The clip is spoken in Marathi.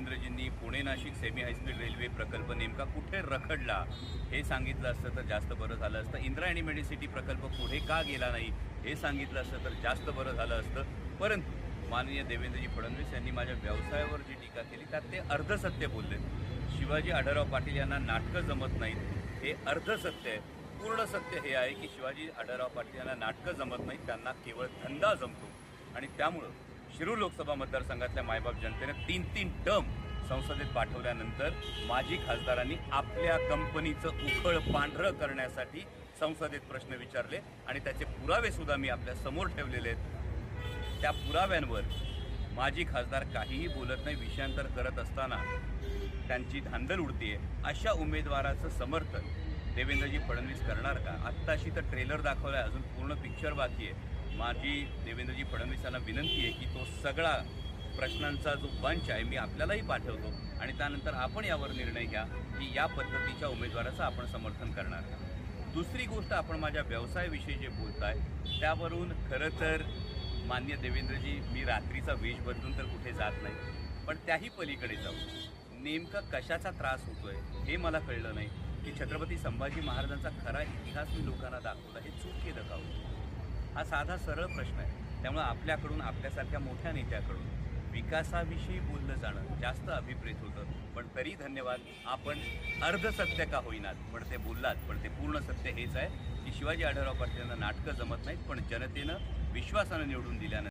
देवेंद्रजींनी Pune Nashik semi high speed railway प्रकल्प नेमका कुठे रखडला? हे सांगितलं असतं तर जास्त बरं झालं असतं. इंद्रायणी मेडिसिटी प्रकल्प पुढे का गेला नाही? हे सांगितलं असतं तर जास्त बरं झालं असतं. परंतु माननीय देवेंद्रजी फडणवीस यांनी माझ्या व्यवसायावर जी टीका केली त्यात ते अर्धसत्य बोलले. शिवाजी आढळराव पाटील यांना नाटकं जमत नाहीत. हे अर्धसत्य आहे. पूर्ण सत्य हे आहे की शिवाजी आढळराव पाटील यांना नाटकं जमत नाहीत. त्यांना केवळ धंदा जमतो. आणि त्यामुळं शिरूर लोकसभा मतदारसंघातल्या मायबाप जनतेने तीन तीन टर्म संसदेत पाठवल्यानंतर माजी खासदारांनी आपल्या कंपनीचं उखळ पांढरं करण्यासाठी संसदेत प्रश्न विचारले आणि त्याचे पुरावे सुद्धा मी आपल्यासमोर ठेवलेले आहेत. त्या पुराव्यांवर माजी खासदार काहीही बोलत नाही विषयांतर करत असताना त्यांची धांदल उडतीये. अशा उमेदवाराचं समर्थन देवेंद्रजी फडणवीस करणार का? आत्ताशी तर ट्रेलर दाखवलाय अजून पूर्ण पिक्चर बाकी आहे. माझी देवेंद्रजी फडणवीस यांना विनंती आहे की तो सगळा प्रश्नांचा जो बंच आहे मी आपल्यालाही पाठवतो आणि त्यानंतर आपण यावर निर्णय घ्या की या पद्धतीच्या उमेदवाराचं आपण समर्थन करणार दुसरी गोष्ट आपण माझ्या व्यवसायाविषयी जे बोलताय त्यावरून खरं तर मान्य देवेंद्रजी मी रात्रीचा वेश बदलून तर कुठे जात नाही पण त्याही पलीकडे जाऊ. नेमका कशाचा त्रास होतोय हे मला कळलं नाही की छत्रपती संभाजी महाराजांचा खरा इतिहास मी लोकांना दाखवला हे चूक हा साधा सरळ प्रश्न आहे. त्यामुळं आपल्याकडून आपल्यासारख्या मोठ्या नेत्याकडून विकासाविषयी बोललं जाणं जास्त अभिप्रेत होतं. पण तरी धन्यवाद आपण अर्ध सत्य का होईनात? पण ते बोललात पण ते पूर्ण सत्य हेच आहे की शिवाजी आढळराव पाटील नाटकं जमत नाहीत पण जनतेनं विश्वासानं निवडून दिल्यानंतर